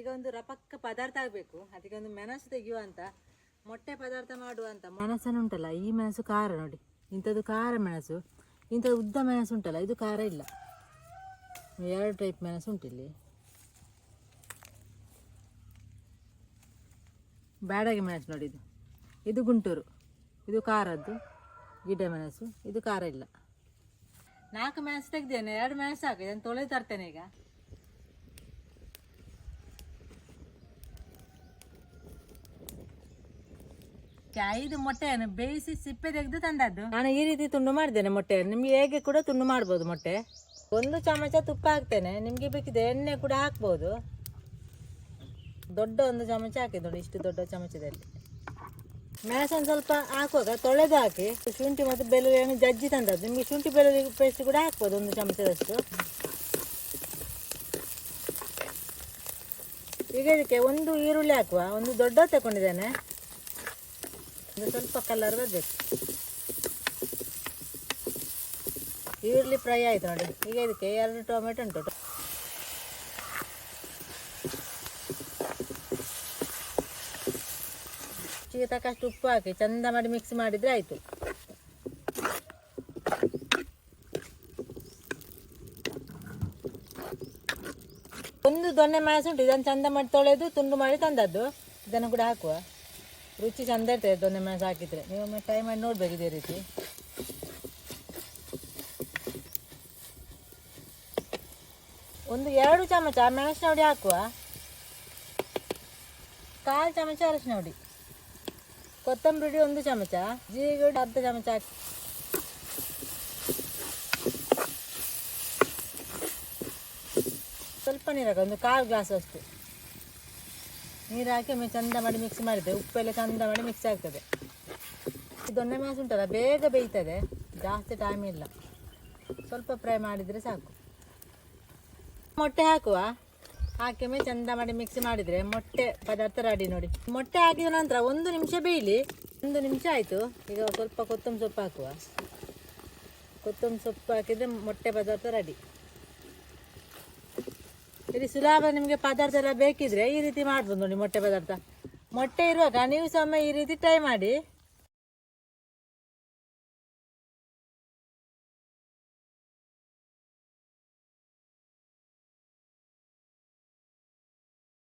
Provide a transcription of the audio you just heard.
ಈಗ ಒಂದು ರಪಕ್ಕ ಪದಾರ್ಥ ಆಗಬೇಕು. ಅದಕ್ಕೆ ಒಂದು ಮೆಣಸು ತೆಗೆಯುವಂತ ಮೊಟ್ಟೆ ಪದಾರ್ಥ ಮಾಡುವಂತ ಮೆಣಸನ್ನು ಉಂಟಲ್ಲ, ಈ ಮೆಣಸು ಖಾರ ನೋಡಿ. ಇಂಥದ್ದು ಖಾರ ಮೆಣಸು. ಇಂಥದ್ದು ಉದ್ದ ಮೆಣಸು ಉಂಟಲ್ಲ, ಇದು ಖಾರ ಇಲ್ಲ. ಎರಡು ಟೈಪ್ ಮೆಣಸು ಉಂಟು ಇಲ್ಲಿ. ಬ್ಯಾಡಗೆ ಮೆಣಸು ನೋಡಿ ಇದು. ಇದು ಗುಂಟೂರು. ಇದು ಖಾರದ್ದು. ಗಿಡ ಮೆಣಸು. ಇದು ಖಾರ ಇಲ್ಲ. ನಾಲ್ಕು ಮೆಣಸು ತೆಗ್ದೇನೆ ಎರಡು ಮೆಣಸು ಹಾಕಿದೆ ತೊಳೆದು ತರ್ತೇನೆ ಈಗ. ಐದು ಮೊಟ್ಟೆಯನ್ನು ಬೇಯಿಸಿ ಸಿಪ್ಪೆ ತೆಗೆದು ತಂದದ್ದು. ನಾನು ಈ ರೀತಿ ತುಂಡು ಮಾಡಿದ್ದೇನೆ ಮೊಟ್ಟೆಯನ್ನು. ನಿಮ್ಗೆ ಹೇಗೆ ಕೂಡ ತುಂಡು ಮಾಡ್ಬೋದು ಮೊಟ್ಟೆ. ಒಂದು ಚಮಚ ತುಪ್ಪ ಹಾಕ್ತೇನೆ. ನಿಮಗೆ ಬೇಕಿದ್ರೆ ಎಣ್ಣೆ ಕೂಡ ಹಾಕ್ಬೋದು. ದೊಡ್ಡ ಒಂದು ಚಮಚ ಹಾಕಿದ್ದು ನೋಡಿ, ಇಷ್ಟು ದೊಡ್ಡ ಚಮಚದಲ್ಲಿ. ಮೆಣಸನ್ನು ಸ್ವಲ್ಪ ಹಾಕುವಾಗ ತೊಳೆದು ಹಾಕಿ, ಶುಂಠಿ ಮತ್ತು ಬೆಳ್ಳುಳ್ಳಿಯನ್ನು ಜಜ್ಜಿ ತಂದದ್ದು. ನಿಮಗೆ ಶುಂಠಿ ಬೆಳ್ಳುಳ್ಳಿ ಪೇಸ್ಟ್ ಕೂಡ ಹಾಕ್ಬೋದು ಒಂದು ಚಮಚದಷ್ಟು. ಈಗ ಇದಕ್ಕೆ ಒಂದು ಈರುಳ್ಳಿ ಹಾಕುವ. ಒಂದು ದೊಡ್ಡ ತಗೊಂಡಿದ್ದೇನೆ. ಒಂದು ಸ್ವಲ್ಪ ಕಲರ್ ಬರಬೇಕು ಈರುಳ್ಳಿ ಫ್ರೈ ಆಯಿತು ನೋಡಿ. ಈಗ ಇದಕ್ಕೆ ಎರಡು ಟೊಮೆಟೊ ಉಂಟು. ರುಚಿಗೆ ತಕ್ಕಷ್ಟು ಉಪ್ಪು ಹಾಕಿ ಚಂದ ಮಾಡಿ ಮಿಕ್ಸ್ ಮಾಡಿದ್ರೆ ಆಯ್ತು. ಒಂದು ದೊಣ್ಣೆ ಮೆಣಸು ಉಂಟು. ಇದನ್ನು ಚಂದ ಮಾಡಿ ತೊಳೆದು ತುಂಡು ಮಾಡಿ ತಂದದ್ದು. ಇದನ್ನು ಕೂಡ ಹಾಕುವ. ರುಚಿ ಚಂದ ಇರ್ತದೆ ದೊಣ್ಣೆ ಮೆಣಸು ಹಾಕಿದ್ರೆ. ನೀವು ಒಮ್ಮೆ ಟ್ರೈ ಮಾಡಿ ನೋಡ್ಬೇಕು ಇದೇ ರೀತಿ. ಒಂದು ಎರಡು ಚಮಚ ಮೆಣಸಿನ ಹುಡಿ ಹಾಕುವ. ಕಾಲು ಚಮಚ ಅರಶಿನ ಹುಡಿ ಕೊತ್ತಂಬರಿ ಹುಡಿ ಒಂದು ಚಮಚ. ಜೀರಿಗೆ ಹುಡಿ ಅರ್ಧ ಚಮಚ ಹಾಕಿ. ಸ್ವಲ್ಪ ನೀರಾಗ ಒಂದು ಕಾಲು ಗ್ಲಾಸ್ ಅಷ್ಟು. ನೀರು ಹಾಕಿ ಒಮ್ಮೆ ಚಂದ ಮಾಡಿ ಮಿಕ್ಸ್ ಮಾಡಿದೆ ಉಪ್ಪೆಲ್ಲ ಚಂದ ಮಾಡಿ ಮಿಕ್ಸ್ ಆಗ್ತದೆ. ದೊಣ್ಣೆ ಮೆಣಸು ಉಂಟಲ್ಲ, ಬೇಗ ಬೇಯ್ತದೆ. ಜಾಸ್ತಿ ಟೈಮ್ ಇಲ್ಲ. ಸ್ವಲ್ಪ ಫ್ರೈ ಮಾಡಿದರೆ ಸಾಕು. ಮೊಟ್ಟೆ ಹಾಕುವ? ಹಾಕಿ ಒಮ್ಮೆ ಚಂದ ಮಾಡಿ ಮಿಕ್ಸ್ ಮಾಡಿದರೆ ಮೊಟ್ಟೆ ಪದಾರ್ಥ ರೆಡಿ ನೋಡಿ. ಮೊಟ್ಟೆ ಹಾಕಿದ ನಂತರ ಒಂದು ನಿಮಿಷ ಬೇಯಲಿ. ಒಂದು ನಿಮಿಷ ಆಯಿತು. ಈಗ ಸ್ವಲ್ಪ ಕೊತ್ತಂಬರಿ ಸೊಪ್ಪು ಹಾಕುವ. ಕೊತ್ತಂಬರಿ ಸೊಪ್ಪು ಹಾಕಿದರೆ ಮೊಟ್ಟೆ ಪದಾರ್ಥ ರೆಡಿ ಇದು ಸುಲಭ ನಿಮಗೆ ಪದಾರ್ಥ ಎಲ್ಲ ಬೇಕಿದ್ರೆ ಈ ರೀತಿ ಮಾಡ್ಬೋದು ನೋಡಿ ಮೊಟ್ಟೆ ಪದಾರ್ಥ. ಮೊಟ್ಟೆ ಇರುವಾಗ ನೀವು ಒಮ್ಮೆ ಈ ರೀತಿ ಟ್ರೈ ಮಾಡಿ.